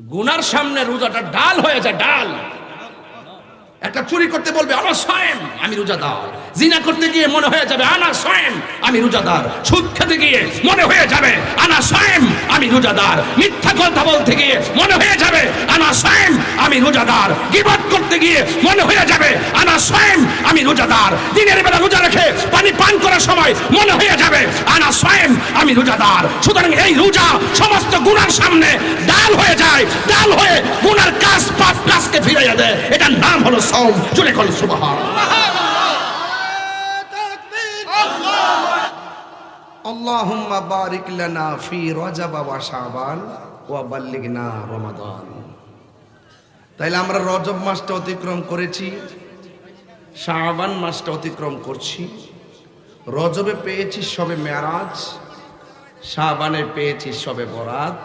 গুনার সামনে রোজাটা ডাল হয়ে যায়, ডাল। একটা চুরি করতে বলবে, আমার স্বয়ং আমি রোজাদার। জিনা করতে গিয়ে মনে হয়ে যাবে, আনা স্বয়ং আমি রোজাদার। সুদ খেতে গিয়ে মনে হয়ে যাবে, আনা স্বয়ং আমি রোজাদার। মিথ্যা কথা বলতে গিয়ে মনে হয়ে যাবে, আনা স্বয়ং আমি রোজাদার। গিবত করতে গিয়ে মনে হয়ে যাবে, আনা স্বয়ং আমি রোজাদার। দিনের বেলা রোজা রেখে পানি পান করার সময় মনে হয়ে যাবে, আনা স্বয়ং আমি রোজাদার। সুতরাং এই রোজা সমস্ত গুনার সামনে ডাল হয়ে যায়, ডাল হয়ে গুনার কাজ পাপ কাজকে ফিরাইয়া দেয়। এটার নাম হলো সৌম জুড়ে কল সুবাহ আল্লাহুম্মা বারিক লানা ফি রজব ওয়া শাবান ওয়া বাল্লিগনা রমাদান। তাইলে আমরা রজব মাসটা অতিক্রম করেছি শাবান মাসটা অতিক্রম করছি। রজবে পেয়েছি সবে মেরাজ শাবানে পেয়েছি সবে বরাত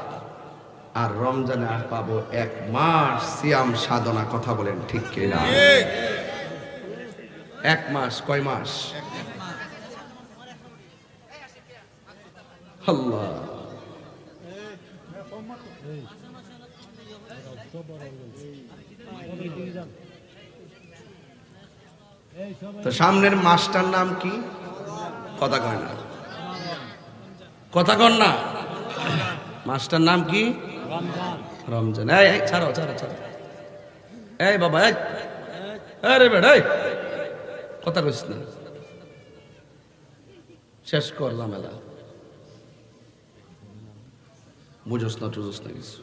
আর রমজানে আর পাবো এক মাস সিয়াম সাধনা কথা বলেন ঠিক কিনা? এক মাস কয় মাস? তো সামনের মাসটার নাম কি? কথা কয় না। কথা কন না। মাসটার নাম কি? রমজান। এই ছাড়ো ছাড়ো ছাড়ো। এই বাবা, এই। আরে বেড়া কথা কইস না। শেষ করলাম এলা বুঝোস না টুঝোস না কিছু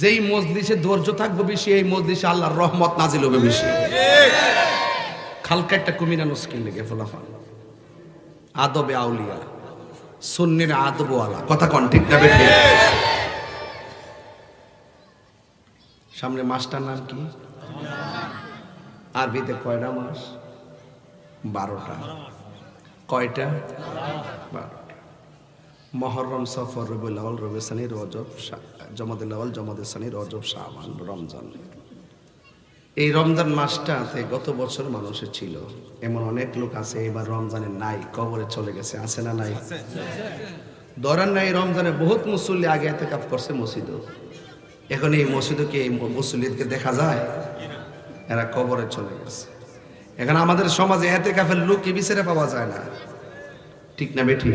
যেই মজলিসে ধৈর্য থাকবে বেশি, এই মজলিসে আল্লাহর রহমত নাজিল হবে বেশি। খালকা একটা কুমিরা মুশকিল লেগে ফলাফল? আদবে আউলিয়া, সুন্নির আদব আলা কথা কন, ঠিক না বেঠে? সামনে মাসটার নাম কি? আরবিতে কয়টা মাস? বারোটা। কয়টা? বারোটা। মহরম সফর রবিউল আউয়াল রবি সানি, রজব জমাদুল আউয়াল জমাদুল সানি, রজব শাবান রমজান। এই রমজান মাসটাতে গত বছর মানুষের ছিল। এমন অনেক লোক আছে, এবার রমজানে নাই, কবরে চলে গেছে, আছে না নাই? ধরেন না, এই রমজানে বহুত মুসল্লি আগে এতে কাপ করছে মসজিদও এখন এই মসজিদও কি এই মুসল্লিদকে দেখা যায়? এরা কবরে চলে গেছে। এখন আমাদের সমাজে এতে কাফের লোক কি বিচারে পাওয়া যায় না? ঠিক না বেঠি?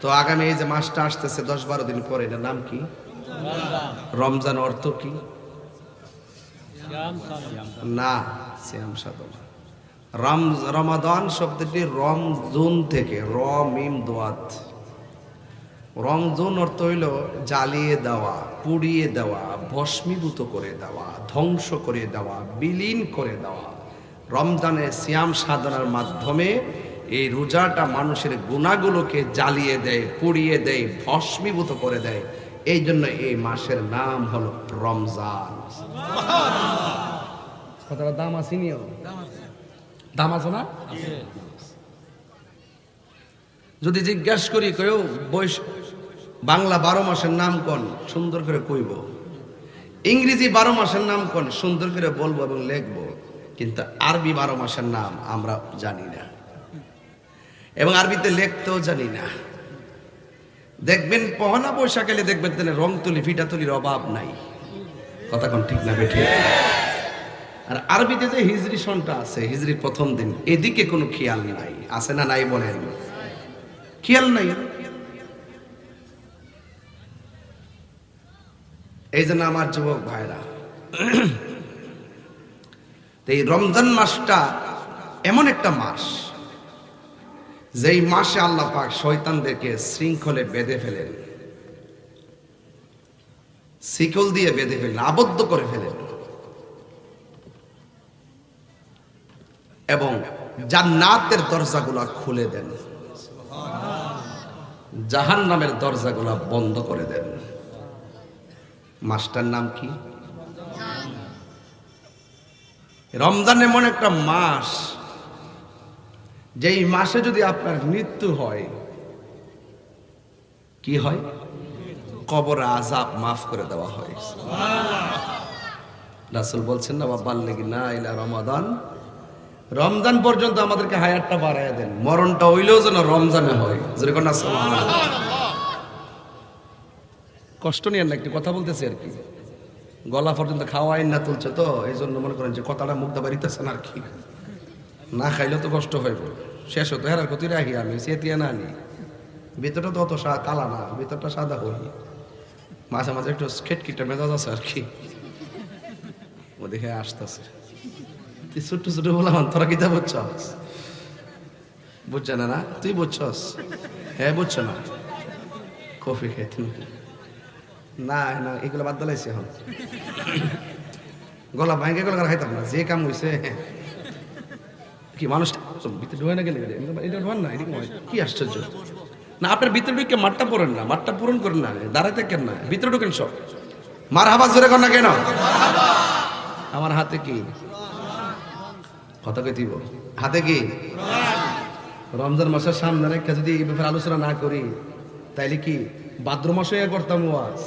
তো আগামী এই যে মাসটা আসতেছে দশ বারো দিন পরে, এটার নাম কি? রমজান অর্থ কি? না শ্যাম সাধনা। রম, রমাদান শব্দটি রমজুন থেকে, র, মিম, দোয়াত। রমজুন অর্থ হইল জ্বালিয়ে দেওয়া, পুড়িয়ে দেওয়া, ভস্মীভূত করে দেওয়া, ধ্বংস করে দেওয়া, বিলীন করে দেওয়া। রমজানে সিয়াম সাধনার মাধ্যমে এই রোজাটা মানুষের গুণাগুলোকে জ্বালিয়ে দেয়, পুড়িয়ে দেয়, ভস্মীভূত করে দেয়। এই জন্য এই মাসের নাম হলো রমজান। যদি জিজ্ঞাস করি, কেউ বৈশ বাংলা বারো মাসের নাম কোন? সুন্দর করে কইব। ইংরেজি বারো মাসের নাম কোন? সুন্দর করে বলব এবং লিখব। কিন্তু আরবি বারো মাসের নাম আমরা জানি না। এবং আরবিতে লিখতেও জানি না। দেখবেন পহলা বৈশাখ এলে দেখবেন তাহলে রং তুলি, ফিটা তুলির অভাব নাই। কথা কোন ঠিক না বেঠিক? আর আরবিতে যে হিজরি সনটা আছে, হিজরির প্রথম দিন, এদিকে কোনো খেয়াল নাই। আছে না নাই বলেন? খেয়াল নাই? এই জন্য আমার যুবক ভাইরা এই রমজান মাসটা এমন একটা মাস, যেই মাসে আল্লাহ পাক শয়তানদেরকে শৃঙ্খলে বেঁধে ফেলেন, শিকল দিয়ে বেঁধে ফেলেন, আবদ্ধ করে ফেলেন, এবং জান্নাতের দরজাগুলা খুলে দেন জাহান নামের দরজাগুলা বন্ধ করে দেন। মাসটার নাম কি? রমজান এমন একটা মাস যেই মাসে যদি আপনার মৃত্যু হয় কি হয়? কবর আজাব মাফ করে দেওয়া হয়। রাসুল বলছেন না বাবা লেগে না ইলা রমাদান। রমজান পর্যন্ত আমাদেরকে হায়ারটা বাড়ায় দেন। মরণটা হইলেও যেন রমজানে হয়। যেরকম কষ্ট নিয়ে না একটু কথা বলতেছি আর কি। গলা পর্যন্ত খাওয়া আইন না তুলছে তো, এই জন্য মনে করেন যে কথাটা মুগ্ধ বাড়িতেছে না আর কি। না খাইলে তো কষ্ট হয়ে হইব। শেষ হতো হেরার ক্ষতি রাখি আমি সেতিয়া না আনি। ভিতরটা তো অত কালা না, ভিতরটা সাদা হই। মাঝে মাঝে একটু খেটকিটা মেজাজ আছে আর কি। ও দেখে আসতেছে। তুই ছোট্ট ছোট বললাম, তোরা কিতা বুঝছস? বুঝছে না না, তুই বুঝছস? হ্যাঁ বুঝছ না। কফি খাইতে না না এগুলো বাদ দিলাইছি এখন। গলা ভাঙে গেলে খাইতাম না, যে কাম হইছে কি মানুষটা ভিতরে ঢোয় না গেলে এটা ঢোয়ান না, এরকম কি আশ্চর্য। না, আপনার ভিতরে ঢুকে মাঠটা পড়েন না, মাঠটা পূরণ করেন না দাঁড়াইতে কেন না, ভিতরে ঢুকেন সব। মার হাবা জোরে কর না কেন? আমার হাতে কি? কথা কে দিব হাতে কি? রমজান মাসের সামনে রেখে যদি এই ব্যাপারে আলোচনা না করি, তাইলে কি? ভাদ্র মাসে করতাম ওয়াজ?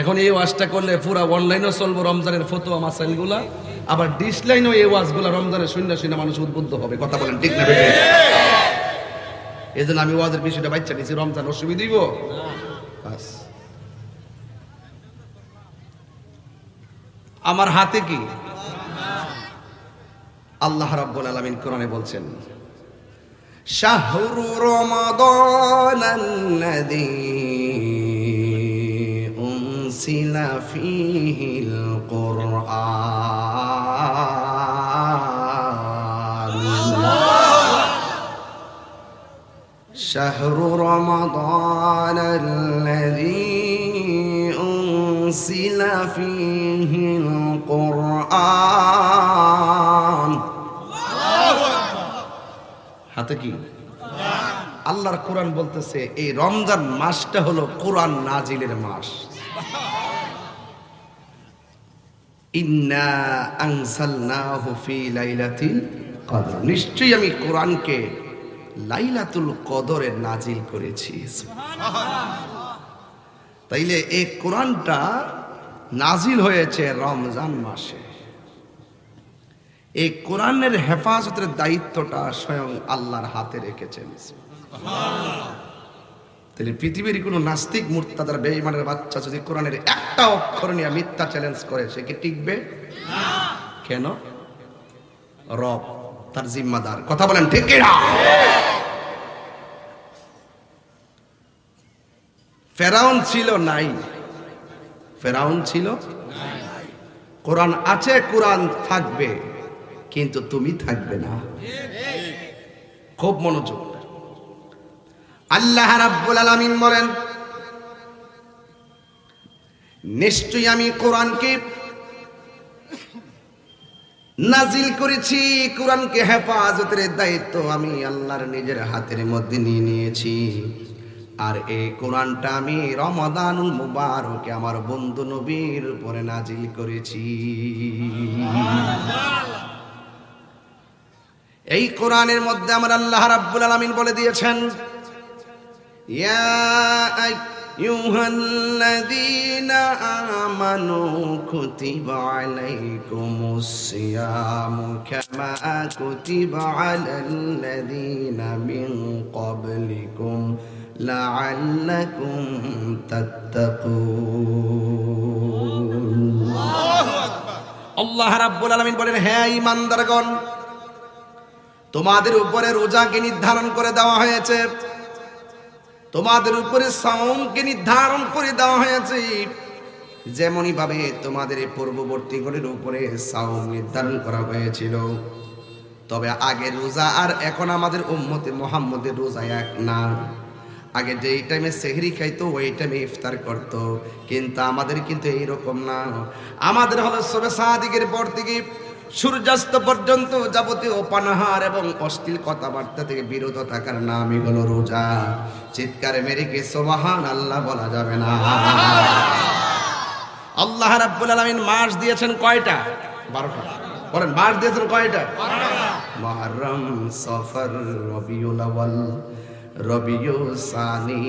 এখন এই ওয়াজটা করলে পুরা অনলাইনও চলবো, রমজানের ফতোয়া মাসাইলগুলা আবার ডিসলাইনও এই ওয়াজগুলা রমজানের শূন্য শূন্য মানুষ উদ্বুদ্ধ হবে, কথা বলেন ঠিক না এই জন্য আমি ওয়াজের বিষয়টা বাচ্চা নিয়েছি, রমজান অসুবিধা দিব আমার হাতে কি? আল্লাহ রাব্বুল আলামিন কোরআনে বলছেন, শাহরু রমাদান আল্লাযী أنزل فيه القرآن شهر رمضان الذي أنزل فيه القرآن হাতে কি আল্লাহর কোরআন বলতেছে এই রমজান মাসটা হলো কোরআন নাজিলের মাস ইন্না আনসালনাহু ফি লাইলাতিল কদর। নিশ্চয়ই আমি কোরআনকে লাইলাতুল কদরে নাজিল করেছি। তাইলে এই কোরআনটা নাজিল হয়েছে রমজান মাসে। এই কোরআনের হেফাজতের দায়িত্বটা স্বয়ং আল্লাহর হাতে রেখেছেন। তাহলে পৃথিবীর কোনো নাস্তিক, মূর্তাদার, বেঈমানের বাচ্চা যদি কোরআনের একটা অক্ষর নিয়ে মিথ্যা চ্যালেঞ্জ করে, সে কি টিকবে? কেন? রব তার জিম্মাদার। কথা বলেন ঠিক কি না ফেরাউন ছিল নাই। ফেরাউন ছিল কোরআন আছে, কোরআন থাকবে, কিন্তু তুমি থাকবে না। খুব মনোযোগ। আল্লাহ রাব্বুল আলামিন বলেন নিশ্চয়ই আমি কোরআনকে নাজিল করেছি, কোরআনকে হেফাজতের দায়িত্ব আমি আল্লাহর নিজের হাতের মধ্যে নিয়ে নিয়েছি। আর এই কোরআনটা আমি রমাদানুল মুবারকে আমার বন্ধু নবীর উপরে নাজিল করেছি। এই কোরআনের মধ্যে আমার আল্লাহ রাব্বুল আলামিন বলে দিয়েছেন, ইয়া আইয়ুহাল্লাযীনা আমানু কুতিবা আলাইকুমুস সিয়ামু কামা ক্বাবলিকুম লাআল্লাকুম তাত্তাকুন। আল্লাহ রাব্বুল আলামিন বলেন হ্যাঁ ঈমানদারগণ, তোমাদের উপরে রোজাকে নির্ধারণ করে দেওয়া হয়েছে। তোমাদের উপরে সাওমকে নির্ধারণ করে দেওয়া হয়েছে। যেমনই ভাবে তোমাদের এই পূর্ববর্তীগুলির উপরে সাওম নির্ধারণ করা হয়েছিল। তবে আগে রোজা আর এখন আমাদের উম্মতে মোহাম্মদের রোজা এক না। আগে যেই টাইমে সেহরি খাইতো, ওই টাইমে ইফতার করতো। কিন্তু আমাদের কিন্তু এইরকম না। আমাদের হলো সবে সাদিকের পর থেকে সূর্যাস্ত পর্যন্ত যাবতীয় পানাহার এবং অশ্লীল কথাবার্তা থেকে বিরত থাকার নামই হলো রোজা। চিৎকারে মেরে কে সোবাহান আল্লাহ বলা যাবে না। আল্লাহ রাব্বুল আলামিন মাস দিয়েছেন কয়টা? বারোটা। বলেন মাস দিয়েছেন কয়টা? মহরম সফর রবিউল আউয়াল, রবিউ সানি,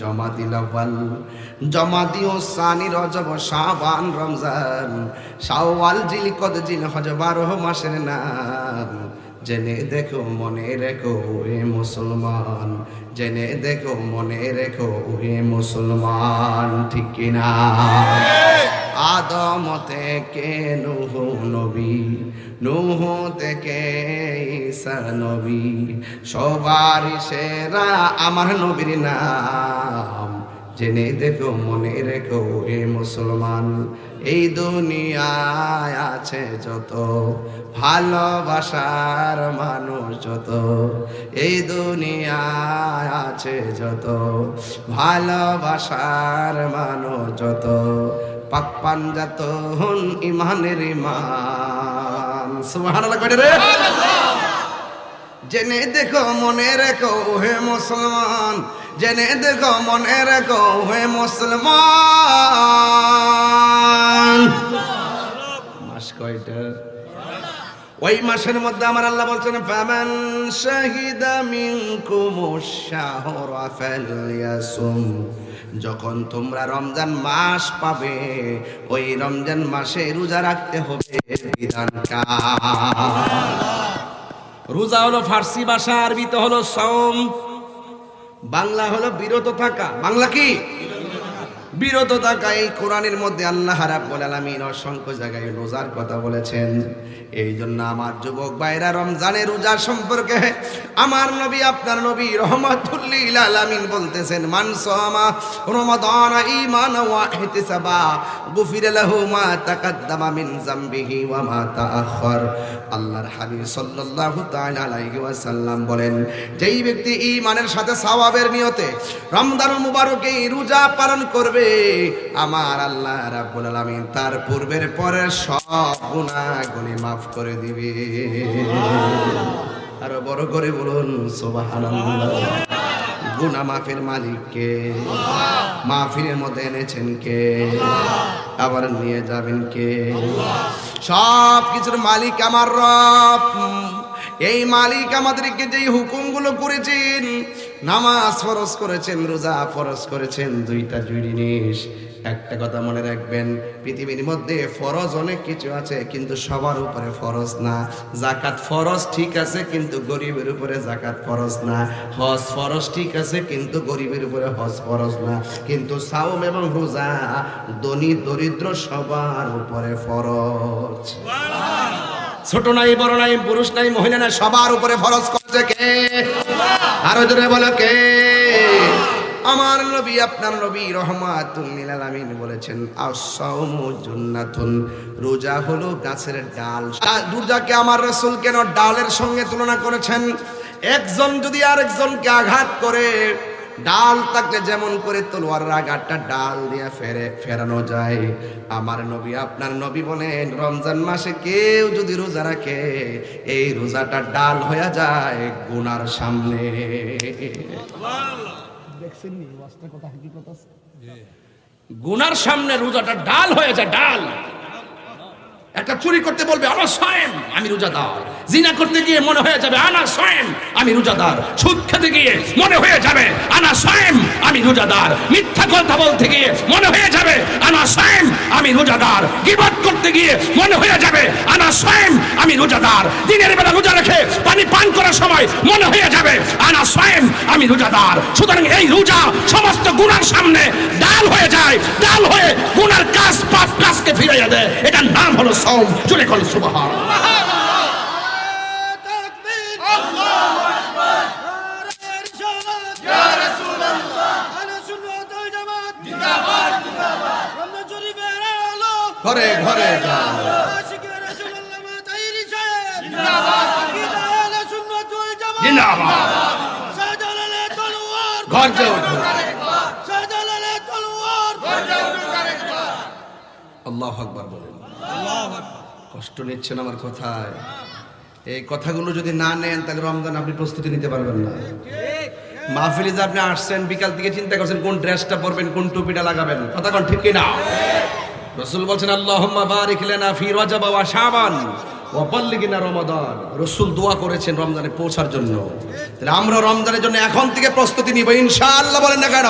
জমাদিল আউয়াল। জমাদিউ সানি রজব শাবান রমজান, শাওয়াল জিলকদ জিল হজ বারো মাসের নাম। জেনে দেখো, মনে রেখো হে মুসলমান। জেনে দেখো, মনে রেখো হে মুসলমান, ঠিক কিনা আদম থেকে নুহ নবী, নুহ থেকে ঈসা নবী সবার সেরা আমার নবীর নাম। জেনে দেখো, মনে রেখো হে মুসলমান, এই দুনিয়ায় আছে যত ভালোবাসার মানুষ, যত এই দুনিয়ায় আছে যত ভালোবাসার মানুষ, যত পাক পাঞ্জাত হন ইমানের ইমান। সুবহানাল্লাহ, কয় রে জেনে দেখো, মনে রেখো হে মুসলমান। জেনে দেখো, মনে রেখো হে মুসলমান। মাস কয়টা? ওই মাসের মধ্যে আমার আল্লাহ বলছেন, ফামান শাহিদা মিনকুম শাহরা ফালয়াসুম। যখন তোমরা রমজান মাস পাবে, ওই রমজান মাসে রোজা রাখতে হবে বিধানটা। রোজা হলো ফার্সি ভাষা, আরবিতে হলো সম বাংলা হলো বিরত থাকা। বাংলা কি? বিরত থাকা। এই কোরআনের মধ্যে আল্লাহ রাব্বুল আলামিন অসংখ্য জায়গায় রোজার কথা বলেছেন। এই জন্য আমার যুবক ভাইরা রমজানের রোজা সম্পর্কে আমার নবী, আপনার নবী রহমাতুল্লিল আলামিন বলতেছেন, মান সামা রমাদান ঈমান ওয়া ইহতিসাবা, গুফির লাহু মা তাকাদ্দামা মিন জামবিহি ওয়া মা আল্লাহর হাবিব সাল্লাল্লাহু তাআলা আলাইহি ওয়াসাল্লাম বলেন, যেই ব্যক্তি ঈমানের সাথে সওয়াবের নিয়তে রমজানুল মুবারকে রোজা পালন করবে, আমার আল্লাহ রাব্বুল আলামিন তার পূর্বের পরের সব গুনাহগুলি মাফ করে দিবে। আরও বড় করে বলুন, সুবহানাল্লাহ। গুনা মাফের মালিককে মাহফিলের মধ্যে এনেছেন কে? আবার নিয়ে যাবেন কে? সব কিছুর মালিক আমার রব। এই মালিক আমাদেরকে যেই হুকুমগুলো করেছেন, নামাজ ফরজ করেছেন, রোজা ফরজ করেছেন, দুইটা দুই জিনিস একটা কথা মনে রাখবেন, পৃথিবীর মধ্যে ফরজ অনেক কিছু আছে, কিন্তু সবার উপরে ফরজ না। জাকাত ফরজ ঠিক আছে, কিন্তু গরিবের উপরে জাকাত ফরজ না। হজ ফরজ ঠিক আছে, কিন্তু গরিবের উপরে হজ ফরজ না। কিন্তু সাওম এবং রোজা, ধনী দরিদ্র সবার উপরে ফরজ। ছোট নাই, বড় নাই, পুরুষ নাই, মহিলা নাই, সবার উপরে ফরজ করছে কে? আরও জোরে বলো কে? আমার নবী, আপনার নবী রহমাতুল আলামিন বলেছেন আসাউমু জুন্নাতুন। রোজা হলো গাছের ডাল। রোজাকে আমার রাসূল কেন ডালের সঙ্গে তুলনা করেছেন? একজন যদি আরেকজনকে আঘাত করে, ডাল তাকে যেমন করে তলোয়ার আঘাতটা ডাল দিয়ে ফেরে, ফেরানো যায়। আমার নবী, আপনার নবী বলেন, রমজান মাসে কেউ যদি রোজা রাখে, এই রোজাটা ডাল হয়ে যায় গুনার সামনে। গুনার সামনে রোজাটা ডাল হয়ে যায় ডাল। একটা চুরি করতে বলবে আনা সায়েম আমি রোজাদার। জিনা করতে গিয়ে মনে হয়ে যাবে আনা সায়েম আমি রোজাদার। সুদ খেতে গিয়ে মনে হয়ে যাবে আনা সায়েম আমি রোজাদার। মিথ্যা কথা বলতে গিয়ে মনে হয়ে যাবে আনা সায়েম আমি রোজাদার। গিবাদ করতে গিয়ে মনে হয়ে যাবে আনা সায়েম আমি রোজাদার। দিনের বেলা রোজা রেখে পানি পান করার সময় মনে হয়ে যাবে আনা স্বয়ং আমি রোজাদার। সুতরাং এই রোজা সমস্ত গুনার সামনে ডাল হয়ে যায়, ডাল হয়ে গুনার কাজ পাপ কাজকে ফিরাইয়া দেয়। এটার নাম হলো সৌম চলে কল সুবাহ ঘরে ঘরে ঘর আল্লাহ আকবার বলেন। কষ্ট নিচ্ছেন আমার কথায়। এই কথাগুলো যদি না নেন তাহলে রমজান আপনি প্রস্তুতি নিতে পারবেন না। মাহফিলে যে আপনি আসছেন বিকাল থেকে চিন্তা করছেন কোন ড্রেসটা পরবেন কোন টুপিটা লাগাবেন। কথা কোন ঠিক কিনা? রসুল বলছেন আল্লাহুম্মা বারিক লানা ফি রজব ওয়া শাবান ওয়া বাল্লিগনা রমাদান। রসুল দোয়া করেছেন রমজানে পৌঁছার জন্য। তাহলে আমরা রমজানের জন্য এখন থেকে প্রস্তুতি নিব ইনশাআল্লাহ বলেন না কেন?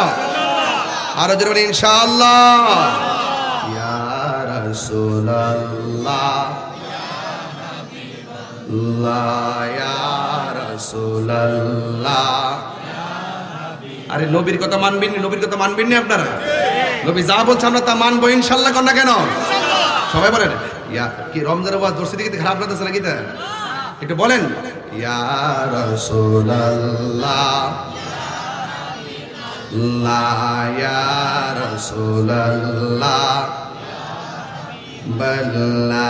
আরও জোরে বলেন ইনশাআল্লাহ। রাসূলুল্লাহ। আরে নবীর কথা মানবেন নি নবীর কথা মানবেন নি আপনারা? নবী যা বলছে আমরা তা মানবো, ইনশাল্লাহ কর না কেন? সবাই বলেন, ইয়া, কি রমজানের ওয়াজ দর্শি দিকে খারাপ লাগতেছে নাকি তা? একটু বলেন, ইয়া রাসূলুল্লাহ। লা ইয়া রাসূলুল্লাহ। বল্লা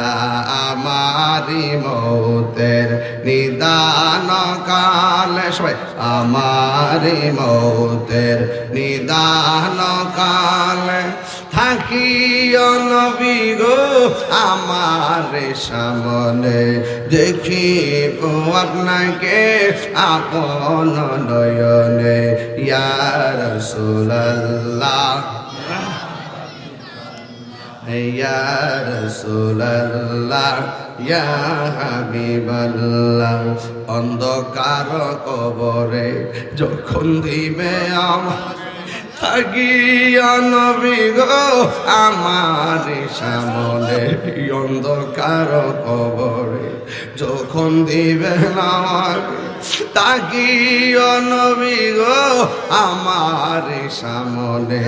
আমারি মৌতের নিদান কালে। সবাই, আমারি মৌতের নিদান কালে। থাকিও নবী গো, আমার সামনে দেখিব আপনাকে আপন নয়নে। ইয়ার সুল্লাহ ইয়া রাসূলুল্লাহ ইয়া হাবিবাল্লাহ অন্ধকার কবরে যখন দিবে আমার থাকিয়া নবী গো, আমার সামনে অন্ধকার কবরে যখন দিবে আমার তাকিও নবী গো, আমার সামনে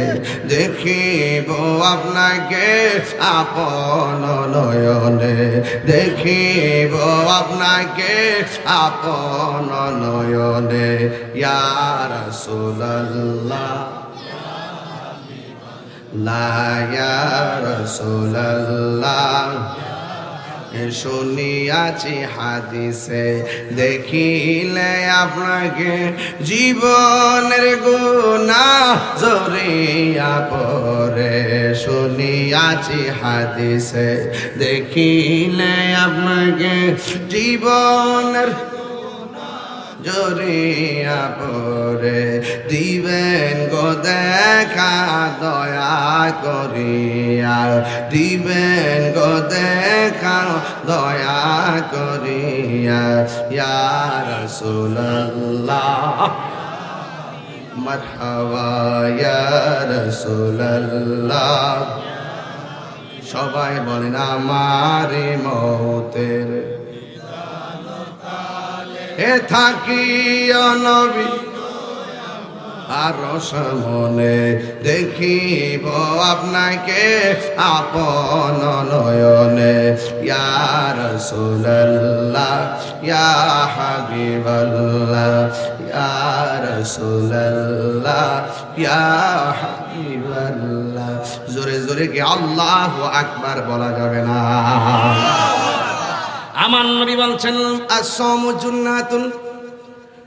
দেখিব আপনাকে আপন নয়নে, দেখিব আপনাকে আপন নয়নে ইয়ার সুল্লাহ শুনিয়াছি হাদিসে দেখিলে আপনাকে জীবনের গুণা জরিয়া পরে শুনিয়াছি হাদিসে দেখিলে আপনাকে জীবনের জরিয়া পরে দিবেন গো দেখা, দয়া করিয়া। দিবেন গো দেখা, দয়া করিয়া। ইয়ার সুল্লাহ মারহাবা ইয়ার সুল্লাহ সবাই বলেন, আমার মৌতের এ থাকি নবী, আর সামনে দেখিব আপনাকে আপন নয়নে। ইয়ার সুল্লাহ ইয়া হাবিবাল্লাহ ইয়ার সুল্লাহ ইয়া হাবিবাল্লাহ। জোরে জোরে কি আল্লাহ আকবার বলা যাবে না? আমার নবী বলছেন আসম জুন্নাতুন।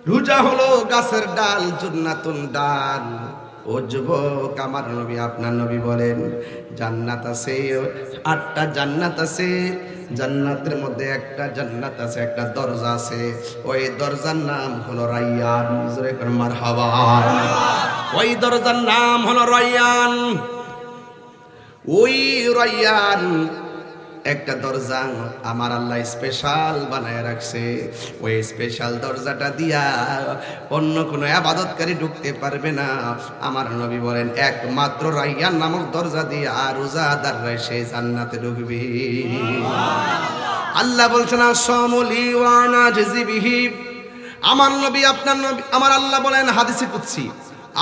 রোজা হলো গাছের ডাল, জুন্নাতুন ডাল। ও যুবক, আমার নবী, আপনার নবী বলেন, জান্নাত আছে, আটটা জান্নাত আছে। জান্নাতের মধ্যে একটা জান্নাত আছে, একটা দরজা আছে। ওই দরজার নাম হলো রাইয়ান। করে মারহাবা। ওই দরজার নাম হলো রাইয়ান। ওই রাইয়ান একটা দরজা আমার আল্লাহ স্পেশাল বানায় রাখছে। ওই স্পেশাল দরজাটা দিয়া অন্য কোনো আবাদতকারী ঢুকতে পারবে না। আমার নবী বলেন, একমাত্র রাইয়ান নামক দরজা দিয়ে আর রোজাদাররা সেই জান্নাতে ঢুকবে। আল্লাহ বলছেন সমলি ওয়ানা জিবিহি আমার নবী, আপনার নবী, আমার আল্লাহ বলেন হাদিসে কুচ্ছি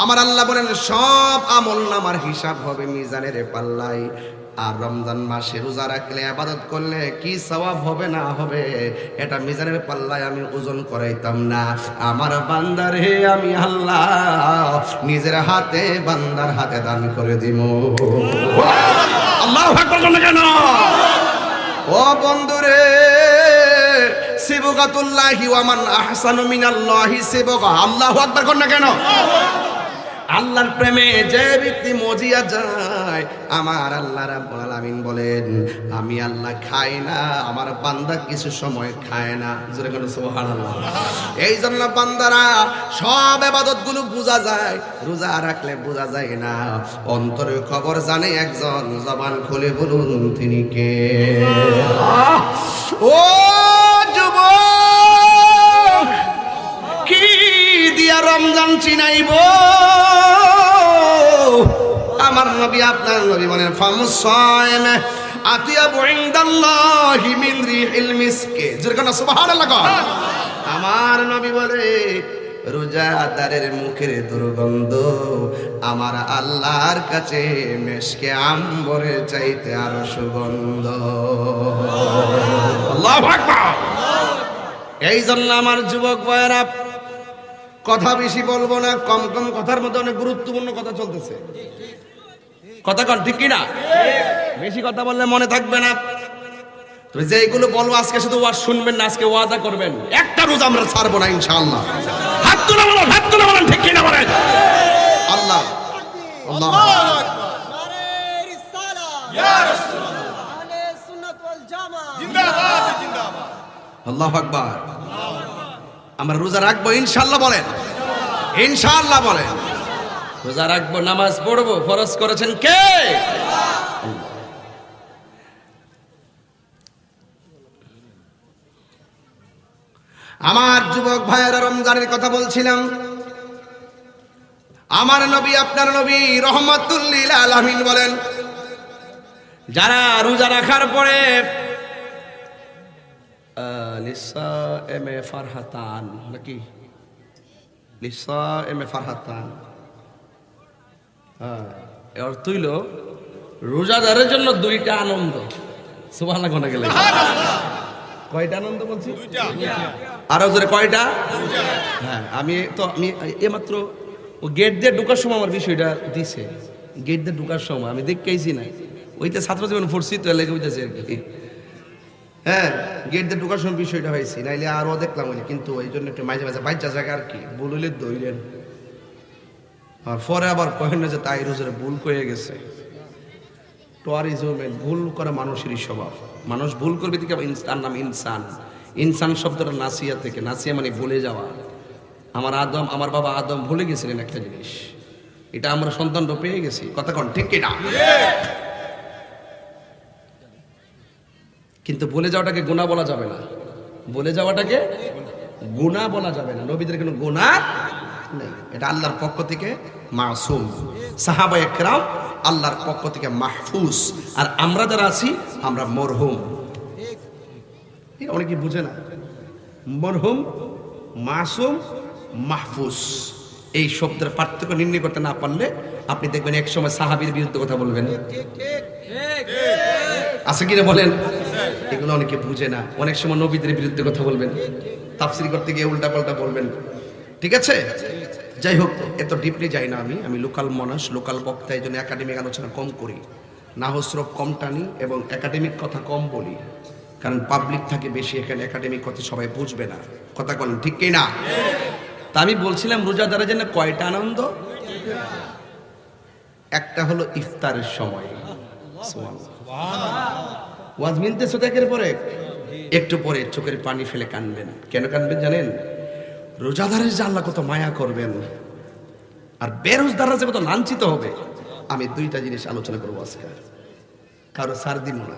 আমার আল্লাহ বলেন, সব আমল নামার হিসাব হবে মিজানের পাল্লাই আর রমজান মাসে রোজা রাখলে আবাদত করলে কি সওয়াব হবে না হবে এটা মিজানের পাল্লায় আমি ওজন করাইতাম না। আমার বান্দার হে আমি আল্লাহ নিজের হাতে বান্দার হাতে দান করে দিব। আল্লাহ কেন? ও বন্ধুরে সিবগাতুল্লাহি ওয়ামান আহসানু মিনাল্লাহি সিবগা। আল্লাহু আকবার কর না কেন? আল্লাহর প্রেমে যে ব্যক্তি মজিয়া যায়, আমার আল্লাহ রাব্বুল আলামিন বলেন, আমি আল্লাহ খাই না, আমার বান্দা কিছু সময় খায় না। জোরে করে সুবহানাল্লাহ। এই জন্য বান্দারা সব ইবাদতগুলো বোঝা যায়, রোজা রাখলে বোঝা যায় না। অন্তরের খবর জানে একজন, জবান খুলে বলুন, তিনি কে? ও যুবক, কি দিয়া রমজান চিনাইব আমার নবী, আপনার নবী বলেন ফামুসায়মে আতিয়াবু ইনদাল্লাহি মিন রিহিল মিসকে। যেরকম সুবহানাল্লাহ। আমার নবী বলে, রোজাদারের মুখের দুর্গন্ধ আমার আল্লাহর কাছে মেশকে আম্বরে চাইতে আরও সুগন্ধ। এই জন্য আমার যুবক ভাইয়েরা কথা বেশি বলব না কম কম কথার মধ্যে অনেক গুরুত্বপূর্ণ কথা চলতেছে। কথা কন ঠিক কিনা? বেশি কথা বললে মনে থাকবে না। তো যেগুলো বলব আজকে শুধু ওয়াজ শুনবেন না আজকে ওয়াদা করবেন। একটা রোজ আমরা ছাড়বো না ইনশাআল্লাহ। হাত তুলে বলেন হাত তুলে বলেন ঠিক কিনা বলেন? আল্লাহ আল্লাহ আল্লাহ আকবার। আমরা রোজা রাখব, ইনশাল্লাহ বলেন। ইনশাআল্লাহ বলেন। রোজা রাখব, নামাজ পড়ব, ফরজ করেছেন কে? আমার যুবক ভাইয়েরা, রমজানের কথা বলছিলাম। আমার নবী, আপনার নবী রহমাতুল্লিল আলামিন বলেন, যারা রোজা রাখার পরে লিসা এম এ ফারহাতান নাকি লিসা এম এ ফারহাতান হ্যাঁ এর অর্থ হইল রোজাদারের জন্য দুইটা আনন্দ। সুবাহ কোনা গেলে। কয়টা আনন্দ বলছি? আরও জোরে কয়টা? হ্যাঁ আমি তো আমি এইমাত্র ও গেট দিয়ে ঢুকার সময় আমার বিষয়টা দিছে। গেট দিয়ে ঢুকার সময় আমি দেখতেইছি না ওইটা ছাত্র জীবন পড়ছি তো লেগে হইতেছে আর কি। হ্যাঁ গেট দিয়ে ঢোকার সময় বিষয়টা হয়েছে, নাইলে আরও দেখলাম ওই কিন্তু ওই জন্য একটু মাঝে মাঝে বাচ্চা জায়গা আর কি, ভুল হইলে দইলেন আর পরে আবার কহেন না যে তাই রোজের ভুল কয়ে গেছে। টোয়ারিজমের ভুল করা মানুষেরই স্বভাব। মানুষ ভুল করবে থেকে তার নাম ইনসান। ইনসান শব্দটা নাসিয়া থেকে, নাসিয়া মানে ভুলে যাওয়া। আমার আদম, আমার বাবা আদম ভুলে গেছিলেন একটা জিনিস। এটা আমরা সন্তানটা পেয়ে গেছি। কথা কন, ঠিক কিনা? কিন্তু বলে যাওয়াটাকে গোনা বলা যাবে না। বলে যাওয়াটাকে গোনা বলা যাবে না। নবীদের কোনো গুণা নেই। এটা আল্লাহর পক্ষ থেকে মাসুম। সাহাবা একরাম আল্লাহর পক্ষ থেকে মাহফুজ। আর আমরা যারা আছি, আমরা মরহুম। অনেকে বুঝে না। মরহুম, মাসুম, মাহফুজ। এই শব্দের পার্থক্য নির্ণয় করতে না পারলে আপনি দেখবেন এক সময় সাহাবীর বিরুদ্ধে কথা বলবেন। আছে কিনা বলেন? এগুলো অনেকে বুঝে না। অনেক সময় নবীদের বিরুদ্ধে কথা বলবেন, তাফসির করতে গিয়ে উল্টা পাল্টা বলবেন। ঠিক আছে? যাই হোক, এত ডিপলি যাই না আমি। আমি লোকাল মনাস লোকাল বক্তা, এই জন্য একাডেমিক আলোচনা কম করি। না নাহস্রব কম টানি এবং একাডেমিক কথা কম বলি। কারণ পাবলিক থাকে বেশি, এখানে একাডেমিক কথা সবাই বুঝবে না। কথা বলেন, ঠিক কি না তা আমি বলছিলাম রোজাদারের জন্য কয়টা আনন্দ? একটা হলো ইফতারের সময়। ওয়াজ মিনতে সোদাকের পরে একটু পরে চোখের পানি ফেলে কানবেন। কেন কানবেন জানেন? রোজাদারের যে আল্লাহ কত মায়া করবেন, আর বেরোজদাররা যে কত লাঞ্ছিত হবে। আমি দুইটা জিনিস আলোচনা করব আজকে। কারও সার দিব না।